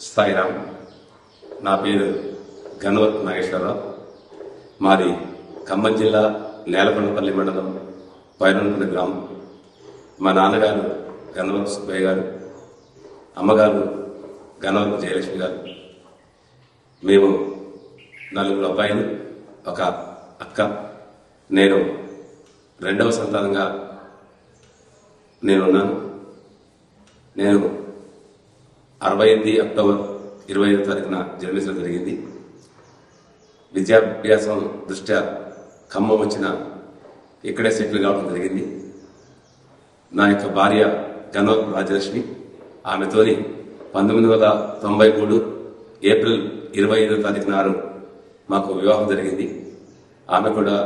సాయిరామ్ నా పేరు గణవత్ నాగేశ్వరరావు. మాది ఖమ్మం జిల్లా నేలకొండపల్లి మండలం పైరంపల్లి గ్రామం. మా నాన్నగారు గణవత్ సుబ్బయ్య గారు అమ్మగారు గణవత్ జయలక్ష్మి గారు. మేము నలుగురు అబ్బాయిలు ఒక అక్క. నేను రెండవ సంతానంగా నేనున్నాను. నేను అరవై ఎనిమిది అక్టోబర్ ఇరవై ఐదో తారీఖున జన్మించడం జరిగింది. విద్యాభ్యాసం దృష్ట్యా ఖమ్మం వచ్చిన ఇక్కడే సెటిల్ కావడం జరిగింది. నా యొక్క భార్య గణవత్ రాజలక్ష్మి ఆమెతోని పంతొమ్మిది వందల తొంభై మూడు ఏప్రిల్ ఇరవై ఐదో తారీఖు నాడు మాకు వివాహం జరిగింది. ఆమె కూడా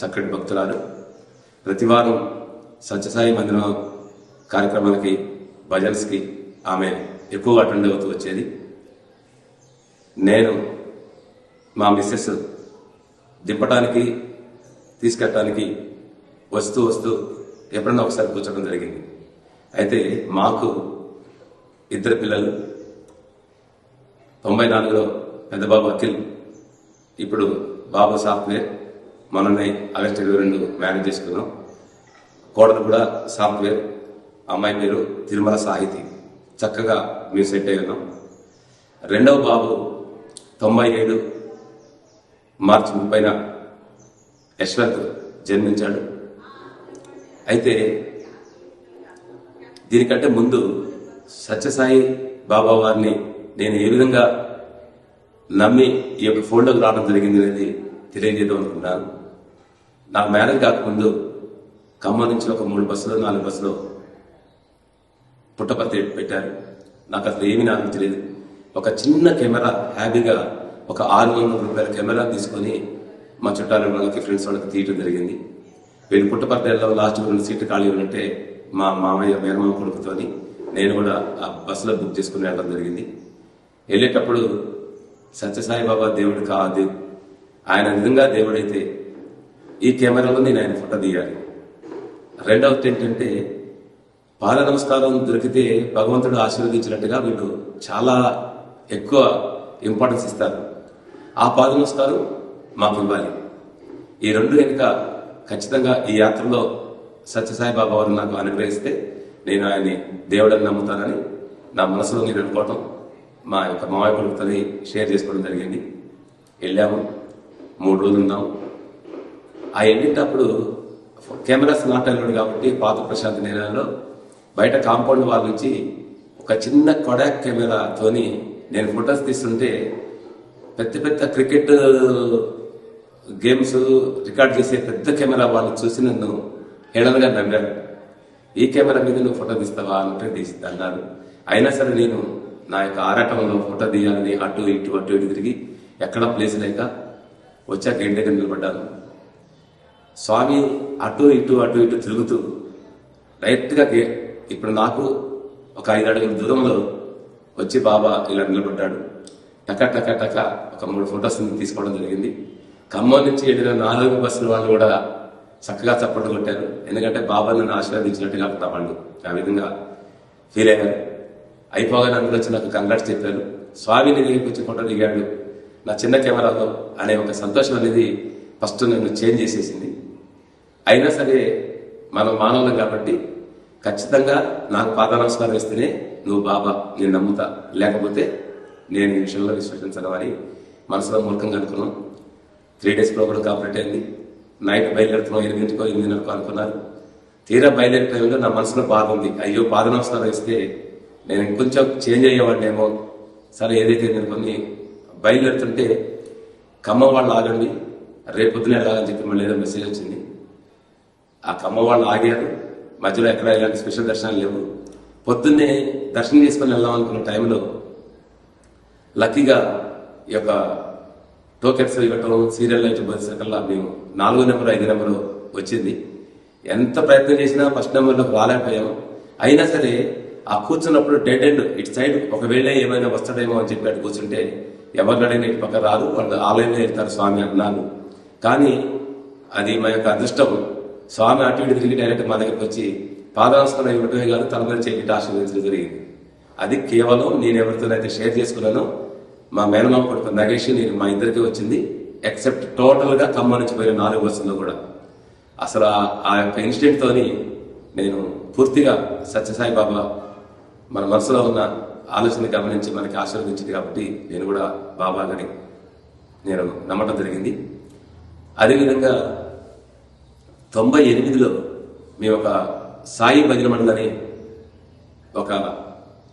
చక్కటి భక్తురాలు. ప్రతివారం సత్యసాయి మందిరం కార్యక్రమాలకి భజన్స్కి ఆమె ఎక్కువ అటెండ్ అవుతూ వచ్చేది. నేను మా మిస్సెస్ దింపడానికి తీసుకెట్టడానికి వస్తూ వస్తూ ఎప్పుడన్నా ఒకసారి కూర్చోవడం జరిగింది. అయితే మాకు ఇద్దరు పిల్లలు తొంభై నాలుగులో పెద్దబాబు అఖిల్ ఇప్పుడు బాబు సాఫ్ట్వేర్ మొన్ననే ఆగస్టు ఇరవై రెండు మ్యారేజ్ చేసుకున్నాం. కోడలు కూడా సాఫ్ట్వేర్ అమ్మాయి పేరు తిరుమల సాహితీ. చక్కగా మేము సెట్ అయి ఉన్నాం. రెండవ బాబు తొంభై ఏడు మార్చి ముప్పైన యశ్వంత్ జన్మించాడు. అయితే దీనికంటే ముందు సత్యసాయి బాబా వారిని నేను ఏ విధంగా నమ్మి ఈ యొక్క ఫోల్డోకి రావడం జరిగింది అనేది తెలియజేయడం అనుకుంటున్నాను. నా మ్యారేజ్ కాకముందు ఖమ్మం నుంచి ఒక మూడు బస్సులు నాలుగు బస్సులు పుట్టపర్తి పెట్టారు. నాకు అసలు ఏమీ నాకు తెలియదు ఒక చిన్న కెమెరా హ్యాపీగా ఒక ఆరు వందల రూపాయల కెమెరా తీసుకొని మా చుట్టాల వాళ్ళకి ఫ్రెండ్స్ వాళ్ళకి తీయటం జరిగింది. వీళ్ళు పుట్టపర్తిలో లాస్ట్ రెండు సీట్లు ఖాళీ ఉన్నట్టే మా మామయ్య మేనమామ కొడుకుతోని నేను కూడా ఆ బస్సులో బుక్ చేసుకుని వెళ్ళడం జరిగింది. వెళ్ళేటప్పుడు సత్యసాయిబాబా దేవుడు కాదు. ఆయన నిజంగా దేవుడైతే ఈ కెమెరాలో నేను ఆయన ఫోటో తీయాలి. రెండవది ఏంటంటే పాద నమస్కారం దొరికితే భగవంతుడు ఆశీర్వదించినట్టుగా వీళ్ళు చాలా ఎక్కువ ఇంపార్టెన్స్ ఇస్తారు. ఆ పాద నమస్కారం మాకు ఇవ్వాలి. ఈ రెండు కనుక ఖచ్చితంగా ఈ యాత్రలో సత్యసాయిబాబా వారు నాకు అనుగ్రహిస్తే నేను ఆయన్ని దేవుడని నమ్ముతానని నా మనసులో నేను అనుకోవటం మా యొక్క మామయ్య కొడుకుతో షేర్ చేసుకోవడం జరిగింది. వెళ్ళాము మూడు రోజులు ఉన్నాము ఆ వెళ్ళేటప్పుడు కెమెరాస్ నాట్ అలౌడ్ కాబట్టి పాత ప్రశాంత్ నేలలో బయట కాంపౌండ్ వాళ్ళ నుంచి ఒక చిన్న కొడాక్ కెమెరాతోని నేను ఫొటోస్ తీస్తుంటే పెద్ద పెద్ద క్రికెట్ గేమ్స్ రికార్డ్ చేసే పెద్ద కెమెరా వాళ్ళు చూసి నన్ను హేళనగా నమ్మారు. ఈ కెమెరా మీద నువ్వు ఫోటో తీస్తావా అంటే తీసి అన్నారు. అయినా సరే నేను నా యొక్క ఆరాటంలో ఫోటో తీయాలని అటు ఇటు అటు ఇటు తిరిగి ఎక్కడ ప్లేస్ లేక వచ్చాక ఇంటి దగ్గర నిలబడ్డాను. స్వామి అటు ఇటు అటు ఇటు తిరుగుతూ డైరెక్ట్గా ఇప్పుడు నాకు ఒక ఐదు అడుగుల దూరంలో వచ్చి బాబా ఇలా నిలబడ్డాడు. టక టక టక ఒక మూడు ఫొటోస్ తీసుకోవడం జరిగింది. ఖమ్మం నుంచి వెళ్ళిన నాలుగు బస్సుల వాళ్ళు కూడా చక్కగా చప్పట్లు కొట్టారు. ఎందుకంటే బాబా నన్ను ఆశీర్వదించినట్టుగా వాళ్ళు ఆ విధంగా ఫీల్ అయ్యారు. అయిపోగానే అందులో వచ్చి నాకు కంగ్రాట్స్ చెప్పారు. స్వామిని దిగిపించి ఫోటో దిగాడు. నా చిన్న కెమెరాలో అనే ఒక సంతోషం అనేది ఫస్ట్ నన్ను చేంజ్ చేసేసింది. అయినా సరే మనం మానవులం కాబట్టి ఖచ్చితంగా నాకు పాదనమస్కారం ఇస్తేనే నువ్వు బాబా నేను నమ్ముతా. లేకపోతే నేను ఈ విషయంలో విశ్వసించను అని మనసులో మూర్ఖంగా అనుకున్నాం. త్రీ డేస్ ప్రోగ్రామ్ కంప్లీట్ అయింది. నైట్ బయలుదేరుతున్నాం ఎనిమిదింటికో ఎనిమిదిన్నరకో అనుకున్నారు. తీరా బయలుదేరే టైంలో నా మనసులో బాధ ఉంది. అయ్యో పాదనమస్కారం ఇస్తే నేను ఇంకొంచెం చేంజ్ అయ్యేవాడినేమో. సరే ఏదైతే నేను కొన్ని బయలుదేరుతుంటే ఖమ్మం వాళ్ళు ఆగండి. రేపు పొద్దున చెప్పి మళ్ళీ ఏదో మెసేజ్ వచ్చింది. ఆ ఖమ్మం వాళ్ళు ఆగారు. మధ్యలో ఎక్కడ ఇలాంటి స్పెషల్ దర్శనాలు లేవు. పొద్దున్నే దర్శనం చేసుకుని వెళ్దాం అనుకున్న టైంలో లక్కీగా ఈ యొక్క టోకెట్స్ ఇవ్వటం సీరియల్ లైట్ వచ్చేసరికల్లా మేము నాలుగో నెంబర్ ఐదు నెంబరు వచ్చింది. ఎంత ప్రయత్నం చేసినా ఫస్ట్ నెంబర్లోకి రాలేకపోయాము అయినా సరే ఆ కూర్చున్నప్పుడు డెడ్ ఎండ్ ఇటు సైడ్ ఒకవేళ ఏమైనా వస్తాడేమో అని చెప్పి అటు కూర్చుంటే ఎవరినైనా ఇటు పక్క రాదు వాళ్ళు ఆలయంలో వెళ్తారు స్వామి అన్నారు కానీ అది మా యొక్క అదృష్టం. స్వామి అటు ఇటు తిరిగి డైరెక్ట్ మా దగ్గరికి వచ్చి పాదాంశనం ఇవ్వటమే కాదు తల మీద చేపెట్టి ఆశీర్వదించడం జరిగింది. అది కేవలం నేను ఎవరితోనైతే షేర్ చేసుకున్నానో మా మేనమామ కొడుకు నగేష్ నేను మా ఇద్దరికి వచ్చింది ఎక్సెప్ట్ టోటల్గా ఖమ్మం నుంచి పోయిన నాలుగు బస్సుల్లో కూడా. అసలు ఆ- ఆ యొక్క ఇన్సిడెంట్ తోని నేను పూర్తిగా సత్యసాయి బాబా మన మనసులో ఉన్న ఆలోచన గమనించి మనకి ఆశీర్వదించింది కాబట్టి నేను కూడా బాబా గారి నేను నమ్మటం జరిగింది. అదేవిధంగా తొంభై ఎనిమిదిలో మేము ఒక సాయి భజన మండలని ఒక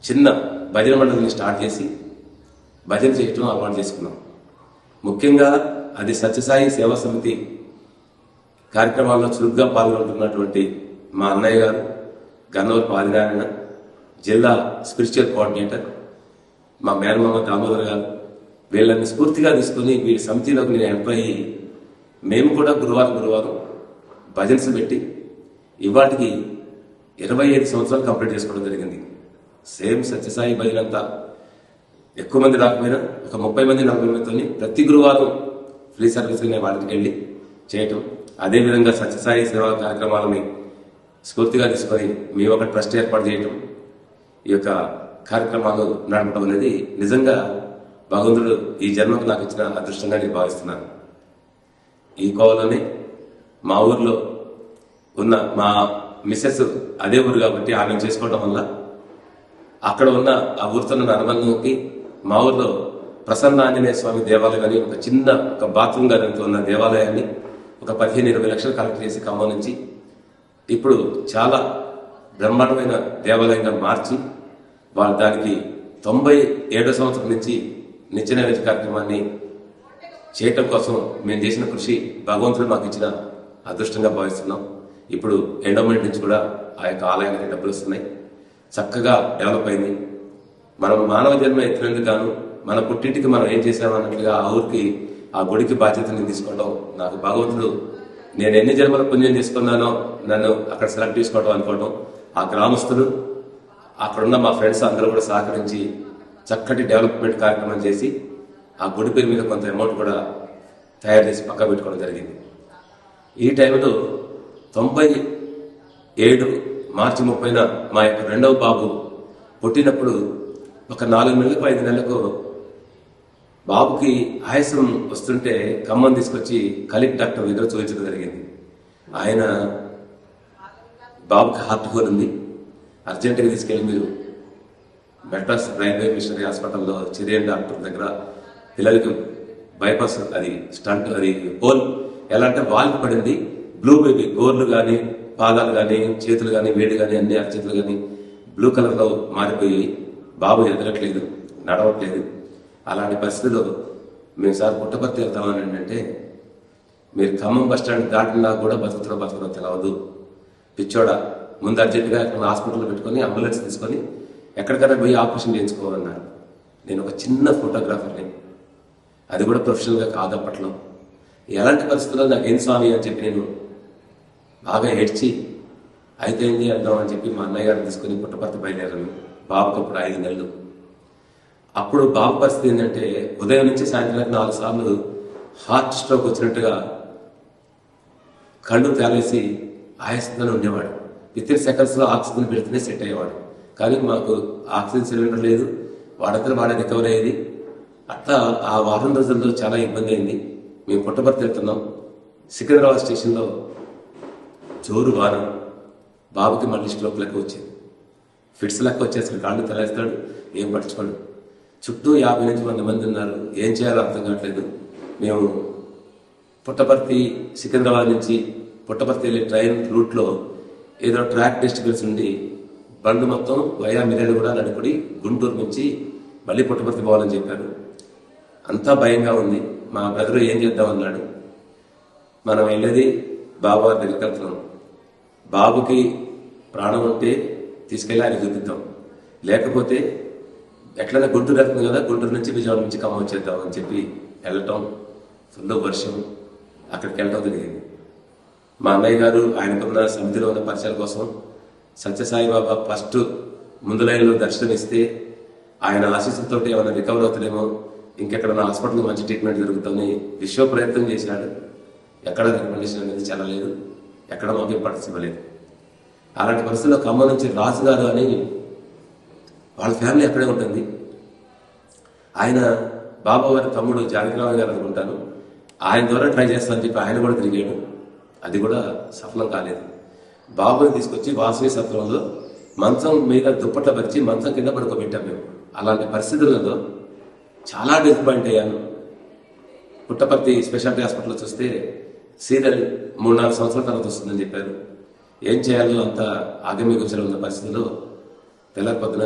చిన్న భజన మండలిని స్టార్ట్ చేసి భజన చేయటం అలవాటు చేసుకున్నాం. ముఖ్యంగా అది సత్యసాయి సేవా సమితి కార్యక్రమాల్లో చురుగ్గా పాల్గొంటున్నటువంటి మా అన్నయ్య గారు గన్నవరపు ఆదినారాయణ జిల్లా స్పిరిచువల్ కోఆర్డినేటర్ మా మేనమామ దామోదర్ గారు వీళ్ళని స్ఫూర్తిగా తీసుకుని వీడి సమితిలోకి నేను ఎంపై మేము కూడా గురువారం గురువారం భజన్స్ పెట్టి ఇవాటికి ఇరవై ఐదు సంవత్సరాలు కంప్లీట్ చేసుకోవడం జరిగింది. సేమ్ సత్యసాయి భజన అంతా ఎక్కువ మంది రాకపోయినా ఒక ముప్పై మంది నలభై మందితో ప్రతి గురువారం ఫ్రీ సర్వీస్ అనే వాళ్ళకి వెళ్ళి చేయటం. అదేవిధంగా సత్యసాయి సేవా కార్యక్రమాలని స్ఫూర్తిగా తీసుకొని మీ ఒక ట్రస్ట్ ఏర్పాటు చేయటం. ఈ యొక్క కార్యక్రమాలు నడపడం అనేది నిజంగా భగవంతుడు ఈ జన్మకు నాకు ఇచ్చిన అదృష్టంగా నేను భావిస్తున్నాను. ఈ కోవలోనే మా ఊర్లో ఉన్న మా మిస్సెస్ అదే ఊరు కాబట్టి ఆమె చేసుకోవడం వల్ల అక్కడ ఉన్న ఆ ఊరితో ఉన్న అనుబంధంకి మా ఊర్లో ప్రసన్న ఆంజనేయ స్వామి దేవాలయం అని ఒక చిన్న ఒక బాత్రూమ్ గారి ఉన్న దేవాలయాన్ని ఒక పదిహేను ఇరవై లక్షలు కలెక్ట్ చేసి ఖమ్మం నుంచి ఇప్పుడు చాలా బ్రహ్మాండమైన దేవాలయంగా మార్చి వాళ్ళ దానికి తొంభై ఏడో సంవత్సరం నుంచి నిత్య నైవేద్య కార్యక్రమాన్ని చేయటం కోసం మేము చేసిన కృషి భగవంతుడు మాకు ఇచ్చిన అదృష్టంగా భావిస్తున్నాం. ఇప్పుడు ఎండోమెంట్ నుంచి కూడా ఆ యొక్క ఆలయానికి డబ్బులు వస్తున్నాయి. చక్కగా డెవలప్ అయింది. మనం మానవ జన్మ ఎత్తినందుకు గాను మన పుట్టింటికి మనం ఏం చేసామన్నట్లుగా ఆ ఊరికి ఆ గుడికి బాధ్యతని తీసుకోవడం నాకు భగవంతుడు నేను ఎన్ని జన్మల పుణ్యం చేసుకున్నానో నన్ను అక్కడ సెలెక్ట్ చేసుకోవడం అనుకోవడం ఆ గ్రామస్తులు అక్కడున్న మా ఫ్రెండ్స్ అందరూ కూడా సహకరించి చక్కటి డెవలప్మెంట్ కార్యక్రమం చేసి ఆ గుడి పేరు మీద కొంత అమౌంట్ కూడా తయారు చేసి పక్క పెట్టుకోవడం జరిగింది. ఈ టైంలో తొంభై ఏడు మార్చి ముప్పైన మా యొక్క రెండవ బాబు పుట్టినప్పుడు ఒక నాలుగు నెలలకు ఐదు నెలలకు బాబుకి ఆయాసం వస్తుంటే ఖమ్మం తీసుకొచ్చి కలిక్ డాక్టర్ దగ్గర చూపించడం జరిగింది. ఆయన బాబుకి హార్ట్ హోల్ ఉంది. అర్జెంటుగా తీసుకెళ్ళి మీరు మెడ్రాస్ రైల్వే మిషనరీ హాస్పిటల్లో చిరేన్ డాక్టర్ దగ్గర పిల్లలకి బైపాస్ అది స్టంట్ అది హోల్ ఎలా అంటే వాల్కి పడింది. బ్లూ బేబీ గోర్లు కానీ పాదాలు కానీ చేతులు కానీ వేడి కానీ అన్ని అరచేతులు కానీ బ్లూ కలర్లో మారిపోయి బాబు ఎదగట్లేదు నడవట్లేదు. అలాంటి పరిస్థితిలో మేము సార్ పుట్టపర్తి వెళ్తామని ఏంటంటే మీరు ఖమ్మం బస్ స్టాండ్ దాటినా కూడా బతుకుతున్న బతుకుతున్న తెలవదు. పిచ్చోడ ముందు అర్జెంటుగా అక్కడ హాస్పిటల్లో పెట్టుకొని అంబులెన్స్ తీసుకొని ఎక్కడికైనా పోయి ఆపరేషన్ చేయించుకోమన్నారు నేను ఒక చిన్న ఫోటోగ్రాఫర్ని అది కూడా ప్రొఫెషనల్గా కాదు అప్పట్లో. ఎలాంటి పరిస్థితుల్లో నాకేం స్వామి అని చెప్పి నేను బాగా ఏడ్చి అయితే ఏంటి అందాం అని చెప్పి మా అన్నయ్య గారు తీసుకుని పుట్టపర్తి బయలుదేరాను బాబుకి అప్పుడు ఐదు నెలలు. అప్పుడు బాబు పరిస్థితి ఏంటంటే ఉదయం నుంచి సాయంత్రం నాలుగు సార్లు హార్ట్ స్ట్రోక్ వచ్చినట్టుగా కళ్ళు తేలేసి ఆయాసంగానే ఉండేవాడు. విత్ ఇన్ సెకండ్స్లో ఆక్సిజన్ పెడితేనే సెట్ అయ్యేవాడు. కానీ మాకు ఆక్సిజన్ సిలిండర్ లేదు. వాడంతా వాడే రికవర్ అయ్యేది. అట్లా ఆ వారం రోజుల్లో చాలా ఇబ్బంది అయింది. మేము పుట్టపర్తి వెళ్తున్నాం. సికింద్రాబాద్ స్టేషన్లో జోరు వారం బాబుకి మళ్ళీ స్ట్రోక్ లెక్క వచ్చింది. ఫిట్స్ లెక్క వచ్చేసరికి కాళ్ళు తలేస్తాడు ఏం పట్టించుకోడు. చుట్టూ యాభై నుంచి వంద మంది ఉన్నారు. ఏం చేయాలో అర్థం కావట్లేదు. మేము పుట్టపర్తి సికింద్రాబాద్ నుంచి పుట్టపర్తి వెళ్ళే ట్రైన్ రూట్లో ఏదో ట్రాక్ డిస్టర్బెన్స్ ఉండి బండ్లు మొత్తం వయా మిరేడు కూడా నడుపుడి గుంటూరు నుంచి మళ్ళీ పుట్టపర్తి పోవాలని చెప్పారు. అంతా భయంగా ఉంది. మా బ్రదరు ఏం చేద్దాం అన్నాడు మనం వెళ్ళేది బాబా వారి దగ్గరికి వెళ్తున్నాం. బాబుకి ప్రాణం ఉంటే తీసుకెళ్ళి ఆయన చూపిద్దాం లేకపోతే ఎట్లైనా గుంటూరు వెళ్తుంది కదా గుంటూరు నుంచి విజయవాడ నుంచి ఖమ్మం వచ్చేద్దాం అని చెప్పి వెళ్ళటం ఫుల్ వర్షం. అక్కడికి వెళ్ళటం జరిగింది. మా అన్నయ్య గారు ఆయనకున్న సమితిలో ఉన్న పరిచయాల కోసం సత్యసాయిబాబా ఫస్ట్ ముందు లైన్లో దర్శనమిస్తే ఆయన ఆశీస్సులతో ఏమైనా రికవర్ అవుతుందేమో ఇంకెక్కడ హాస్పిటల్ మంచి ట్రీట్మెంట్ జరుగుతుందని విశ్వ ప్రయత్నం చేశాడు. ఎక్కడ రికమెండేషన్ అనేది చెల్లలేదు ఎక్కడ మాకు ఇంపార్టెన్స్ ఇవ్వలేదు. అలాంటి పరిస్థితుల్లో ఖమ్మం నుంచి రాజు గారు అని వాళ్ళ ఫ్యామిలీ అక్కడే ఉంటుంది. ఆయన బాబా వారి తమ్ముడు జానకిరావు గారు అనుకుంటాను. ఆయన ద్వారా ట్రై చేస్తానని చెప్పి ఆయన కూడా తిరిగాడు. అది కూడా సఫలం కాలేదు. బాబుని తీసుకొచ్చి వాసవి సత్రంలో మంచం మీద దుప్పట్ల పరిచి మంచం కింద పడుకోబెట్టాం మేము. అలాంటి పరిస్థితులలో చాలా డిసప్పాయింట్ అయ్యాను. పుట్టపర్తి స్పెషాలిటీ హాస్పిటల్లో చూస్తే సీరియల్ మూడు నాలుగు సంవత్సరాల తర్వాత వస్తుందని చెప్పారు. ఏం చేయాలో అంత ఆగమ్య గోచరం ఉన్న పరిస్థితిలో తెల్లారి పొద్దున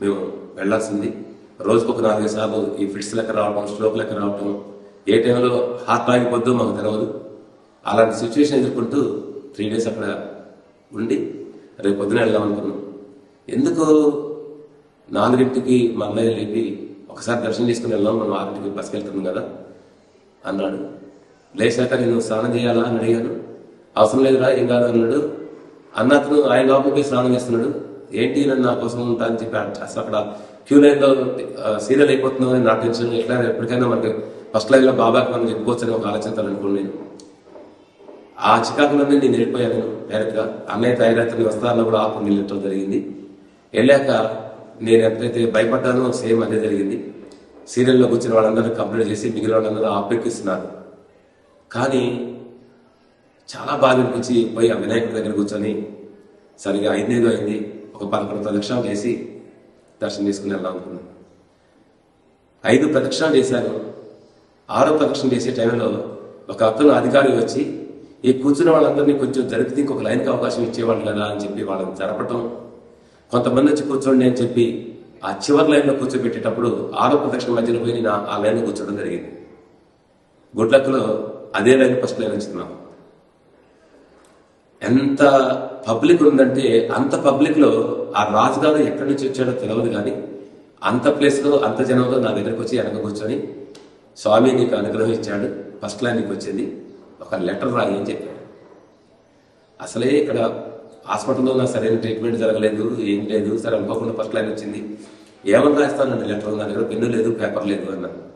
మేము వెళ్ళాల్సింది. రోజుకొక ఒక నాలుగైదు సార్లు ఈ ఫిట్స్ లెక్క రావడం స్ట్రోక్ లెక్క రావటం ఏ టైంలో హార్ట్ ఆగిపోద్దో మాకు తెలియదు అలాంటి సిచ్యువేషన్ ఎదుర్కొంటూ త్రీ డేస్ అక్కడ ఉండి రేపు పొద్దున వెళ్దాం అనుకున్నాం. ఎందుకు నాలుగింటికి మా అన్నయ్య లేపి ఒకసారి దర్శనం చేసుకుని వెళ్దాం మనం ఆరింటికి బస్కి వెళ్తున్నాం కదా? అన్నాడు. లేచాక నేను స్నానం చేయాలా అని అడిగాను. అవసరం లేదురా ఏం కాదు అన్నాడు. అన్న అతను ఆయన లోపలికి స్నానం చేస్తున్నాడు. ఏంటి నన్ను నా కోసం ఉంటా అని చెప్పి అసలు అక్కడ క్యూ లైన్లో సీరియల్ అయిపోతుందో అని నా టెన్షన్ ఎట్లా ఎప్పటికైనా మనకి ఫస్ట్ లైన్లో బాబాకి మనం చెప్పుకోవచ్చని ఒక ఆలోచన అనుకోండి నేను. ఆ చికాకులోనే నేను వెళ్ళిపోయాను డైరెక్ట్గా. అన్నయ్య తయారైతే వస్తానో కూడా ఆపు వెళ్ళటం జరిగింది? వెళ్ళాక నేను ఎప్పుడైతే భయపడ్డానో సేమ్ అదే జరిగింది. సీరియల్లో కూర్చున్న వాళ్ళందరూ కంప్లీట్ చేసి మిగిలిన వాళ్ళందరూ ఆపెక్కిస్తున్నారు కానీ చాలా బాగా అనిపించి పోయి ఆ వినాయకుడి దగ్గర కూర్చొని సరిగా ఐదేదో అయింది. ఒక పదకొండు ప్రదక్షిణాలు చేసి దర్శనం చేసుకుని వెళ్దాం అనుకున్నాను. ఐదు ప్రదక్షిణాలు చేశాను. ఆరో ప్రదక్షిణ చేసే టైంలో ఒక అతను అధికారి వచ్చి ఈ కూర్చున్న వాళ్ళందరినీ కొంచెం జరిపితే ఇంకొక లైన్కి అవకాశం ఇచ్చేవాళ్ళు కదా అని చెప్పి వాళ్ళని జరపటం కొంతమంది వచ్చి కూర్చోండి అని చెప్పి ఆ చివరి లైన్లో కూర్చోబెట్టేటప్పుడు ఆరో ప్రదక్షిణ మధ్యలో పోయి నేను ఆ లైన్లో కూర్చోవడం జరిగింది. గుడ్లక్లో అదే లైన్ ఫస్ట్ లైన్ వచ్చింది ఎంత పబ్లిక్ ఉందంటే అంత పబ్లిక్లో ఆ రాజుగారు ఎక్కడి నుంచి వచ్చాడో తెలియదు కానీ అంత ప్లేస్లో అంత జనంలో నా దగ్గరకు వచ్చి వెనక కూర్చొని స్వామి నీకు అనుగ్రహం ఇచ్చాడు ఫస్ట్ లైన్ నీకు వచ్చింది ఒక లెటర్ రాయి అని చెప్పాడు. అసలే ఇక్కడ హాస్పిటల్లో నాకు సరైన ట్రీట్మెంట్ జరగలేదు ఏం లేదు సరే అనుకోకుండా ఫస్ట్ లైన్ వచ్చింది. ఏమని రాస్తానండి లెటర్ నా దగ్గర పెన్ను లేదు పేపర్ లేదు అన్నాను.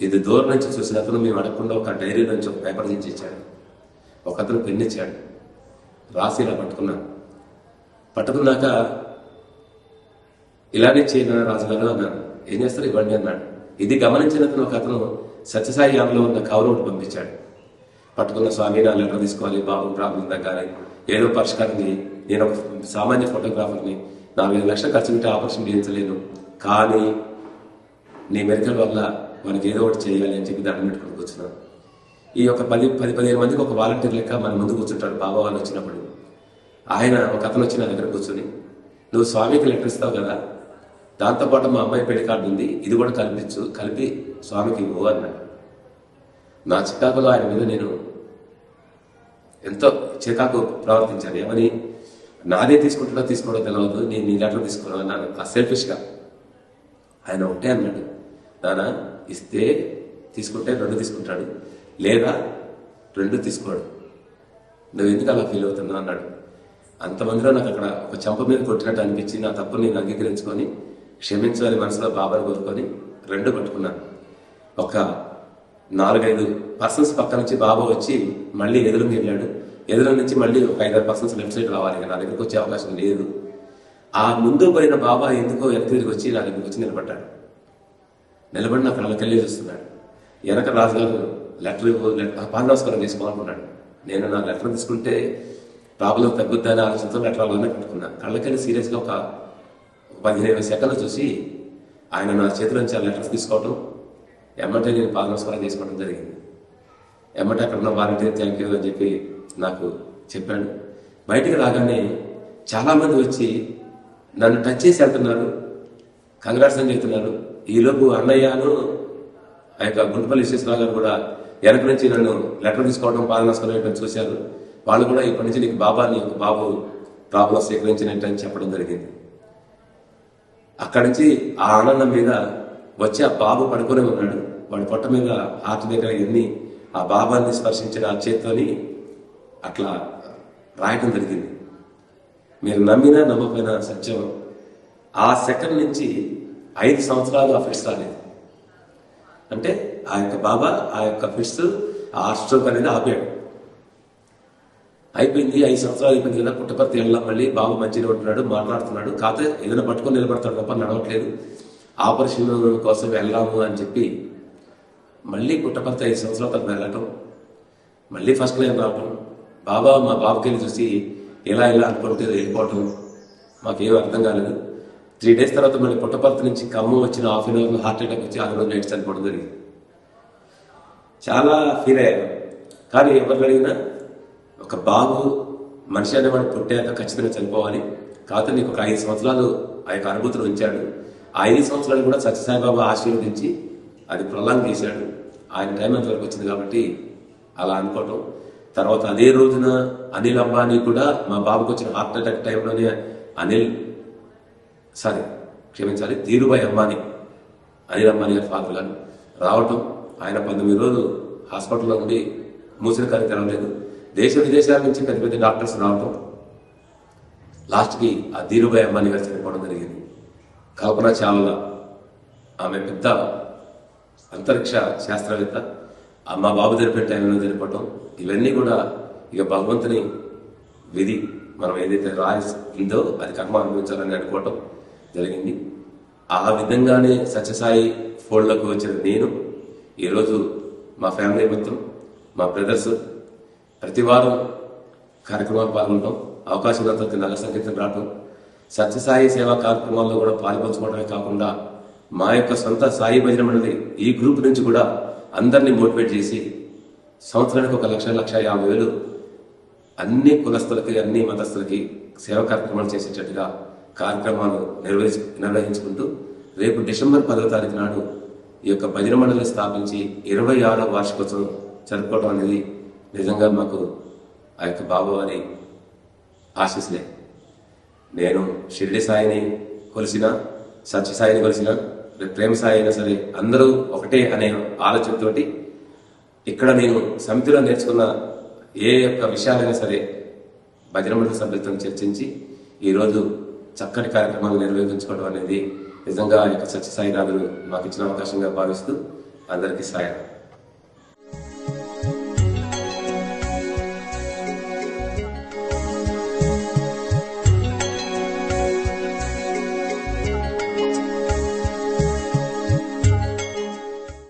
ఇది దూరం నుంచి చూసిన అతను మేము అడగకుండా ఒక డైరీ నుంచి ఒక పేపర్ నుంచి ఇచ్చాడు. ఒక అతను పెన్ను ఇచ్చాడు. రాసి ఇలా పట్టుకున్నాను. పట్టుకున్నాక ఇలానే చేయను రాజుగారు అన్నాను. ఏం చేస్తారు ఇవ్వండి అన్నాడు. ఇది గమనించిన అతను ఒక అతను సత్యసాయి యాప్లో ఉన్న కవర్ ఒకటి పంపించాడు. పట్టుకున్న స్వామి నా లెటర్ తీసుకోవాలి? బాబు ప్రాబ్లం తగ్గాలి ఏదో పరిష్కారం నేను ఒక సామాన్య ఫోటోగ్రాఫర్ని నాలుగైదు లక్షలు ఖర్చు పెట్టి ఆపరేషన్ చేయించలేను. కానీ నీ మెడికల్ వల్ల మనకి ఏదో ఒకటి చేయాలి అని చెప్పి దండం పెట్టుకుని కూర్చున్నాను. ఈ యొక్క పది పది పదిహేను మందికి ఒక వాలంటీర్ లెక్క మన ముందు కూర్చుంటాడు బాబా వాళ్ళు వచ్చినప్పుడు. ఆయన ఒక అతను వచ్చి నా దగ్గర కూర్చొని నువ్వు స్వామికి లెటర్ ఇస్తావు కదా? దాంతోపాటు మా అమ్మాయి పెళ్ళి కార్డు ఉంది. ఇది కూడా కల్పించు కలిపి స్వామికి ఇవ్వు అన్నాడు. నా చికాకులో ఆయన మీద నేను ఎంతో చికాకు ప్రవర్తించాడు. ఏమని? నాదే తీసుకుంటున్నా తీసుకోవడం తెలియదు నేను నీ లెటర్ తీసుకున్నాను అన్నాను ఆ సెల్ఫిష్గా ఆయన ఒకటే అన్నాడు. నాన్న ఇస్తే తీసుకుంటే రెండు తీసుకుంటాడు. లేదా రెండు తీసుకోడు. నువ్వు ఎందుకు అలా ఫీల్ అవుతున్నావు? అన్నాడు. అంతమందిలో నాకు అక్కడ ఒక చెంప మీద కొట్టినట్టు అనిపించి నా తప్పు నేను అంగీకరించుకొని క్షమించాలి మనసులో బాబాను కోరుకొని రెండు పట్టుకున్నాను. ఒక నాలుగైదు పర్సన్స్ పక్క నుంచి బాబా వచ్చి మళ్ళీ ఎదురుకి వెళ్ళాడు. ఎదురు నుంచి మళ్ళీ ఒక ఐదారు పర్సన్స్ లెఫ్ట్ సైడ్ రావాలి నా దగ్గరకు వచ్చే అవకాశం లేదు. ఆ ముందు పోయిన బాబా ఎందుకో వెనక తిరిగి వచ్చి నా దగ్గరికి వచ్చి నిలబడ్డాడు. నిలబడి నా కళ్ళకెళ్ళి చూస్తున్నాడు. వెనక రాజుగారు లెటర్ పాండవస్కరం తీసుకోవాలనుకున్నాడు. నేను నా లెటర్ తీసుకుంటే ప్రాబ్లం తగ్గుద్దని ఆలోచనతో లెటర్ అలానే పెట్టుకున్నాను కళ్ళకెళ్ళి సీరియస్గా ఒక పదిహేను ఇరవై సెకండ్లు చూసి ఆయన నా చేతిలో నుంచి ఆ లెటర్స్ తీసుకోవడం ఎమ్మటే నేను పాదనమస్కారం చేసుకోవడం జరిగింది. ఎమ్మటే అక్కడ ఉన్న వాలంటీర్ థ్యాంక్ యూ అని చెప్పి నాకు చెప్పాడు. బయటికి రాగానే చాలామంది వచ్చి నన్ను టచ్ చేసి వెళ్తున్నారు కంగ్రాట్స్ అని చెప్తున్నారు. ఈలోపు అన్నయ్యను ఆ యొక్క గుంటపల్లి విశ్వేశ్వరరావు గారు కూడా వెనక నుంచి నన్ను లెటర్ తీసుకోవడం పాదనమస్కారం చూశారు. వాళ్ళు కూడా ఇప్పటి నుంచి నీకు బాబా నీ బాబు ప్రాబ్లం స్వీకరించినట్టని అని చెప్పడం జరిగింది. అక్కడి నుంచి ఆ ఆనందం మీద వచ్చి ఆ బాబు పడుకొని ఉన్నాడు. వాడి పొట్ట మీద హార్ట్ దగ్గర ఎన్ని ఆ బాబాన్ని స్పర్శించిన ఆ చేత్తోని అట్లా రాయటం జరిగింది. మీరు నమ్మినా నమ్మకపోయినా సత్యం. ఆ సెకండ్ నుంచి ఐదు సంవత్సరాలు ఆ ఫిట్స్ రాలేదు. అంటే ఆ యొక్క బాబా ఆ యొక్క ఫిట్స్ ఆ స్ట్రోక్ అనేది ఆపాడు. అయిపోయింది ఐదు సంవత్సరాలు అయిపోయింది కదా పుట్టపర్తి వెళ్ళాం మళ్ళీ బాబు మంచిగా ఉంటున్నాడు మాట్లాడుతున్నాడు కాకపోతే ఏదైనా పట్టుకొని నిలబడతాడు తప్ప నడవట్లేదు. ఆపరేషన్ కోసం వెళ్ళాము అని చెప్పి మళ్ళీ పుట్టపంత ఐదు సంవత్సరాల తర్వాత వెళ్ళటం మళ్ళీ ఫస్ట్ లైన్ రావటం బాబా మా బాబుకెళ్ళి చూసి ఎలా ఇలా అనుకుంటే వెళ్ళిపోవటం మాకేం అర్థం కాలేదు. త్రీ డేస్ తర్వాత మళ్ళీ పుట్టపర్తి నుంచి ఖమ్మం వచ్చిన హాఫ్ అన్ అవర్లో హార్ట్ అటాక్ వచ్చి ఆ రోజు నైట్ చనిపోవడం జరిగింది. చాలా ఫీల్ అయ్యాను. కానీ ఎవరు అడిగినా ఒక బాబు మనిషి అనేవాడు పుట్టాక ఖచ్చితంగా చనిపోవాలి. కాకపోతే నీకు ఒక ఐదు సంవత్సరాలు ఆ యొక్క అనుభూతులు ఉంచాడు. ఆ ఐదు సంవత్సరాలు కూడా సత్యసాయిబాబా ఆశీర్వదించి అది ప్రొలాంగ్ చేశాడు. ఆయన టైం అంతవరకు వచ్చింది కాబట్టి అలా అనుకోవటం. తర్వాత అదే రోజున అనిల్ అంబానీ కూడా మా బాబుకి వచ్చిన హార్ట్ అటాక్ టైంలోనే అనిల్ సారీ క్షమించాలి ధీరుభాయ్ అంబానీ అనిల్ అంబానీ గారి ఫాదర్ గారు రావటం. ఆయన పంతొమ్మిది రోజులు హాస్పిటల్లో ఉండి మూసిన కానీ లేదు దేశ విదేశాల నుంచి పెద్ద పెద్ద డాక్టర్స్ రావటం. లాస్ట్కి ఆ ధీరుభాయ్ అంబానీ గారు చనిపోవడం జరిగింది. కల్పన చావ్లా ఆమె పెద్ద అంతరిక్ష శాస్త్రవేత్త మా బాబు జరిపే టైంలో జరిపటం ఇవన్నీ కూడా ఇక భగవంతుని విధి. మనం ఏదైతే రాయిందో అది కర్మ అనుభవించాలని అనుకోవటం జరిగింది. ఆ విధంగానే సత్యసాయి ఫోల్డ్లోకి వచ్చిన నేను ఈరోజు మా ఫ్యామిలీ మొత్తం మా బ్రదర్స్ ప్రతి వారం కార్యక్రమాలు పాల్గొనడం అవకాశం ఉన్నంత నగర సంకీర్తన రావడం సత్యసాయి సేవా కార్యక్రమాల్లో కూడా పాల్పంచుకోవడమే కాకుండా మా యొక్క సొంత సాయి భజన మండలి ఈ గ్రూప్ నుంచి కూడా అందరినీ మోటివేట్ చేసి సంవత్సరానికి ఒక లక్ష లక్ష యాభై వేలు అన్ని కులస్తులకి అన్ని మతస్థులకి సేవా కార్యక్రమాలు చేసేటట్టుగా కార్యక్రమాలు నిర్వహించు నిర్వహించుకుంటూ రేపు డిసెంబర్ పదవ తారీఖు నాడు ఈ యొక్క భజన మండలి స్థాపించి ఇరవై ఆరో వార్షికోత్సవం జరుపుకోవడం అనేది నిజంగా మాకు ఆ యొక్క బాబావారి ఆశీస్సులే. నేను షిరిడి సాయిని కొలిసిన సత్య సాయిని కలిసిన ప్రేమ సాయి అయినా సరే అందరూ ఒకటే అనే ఆలోచనతోటి ఇక్కడ నేను సమితిలో నేర్చుకున్న ఏ యొక్క విషయాలైనా సరే భజన మండలి సభ్యులతో చర్చించి ఈరోజు చక్కటి కార్యక్రమాలు నిర్వహించుకోవడం అనేది నిజంగా ఆ యొక్క సత్యసాయి నాథుడు మాకు ఇచ్చిన అవకాశంగా భావిస్తూ అందరికీ సాయం.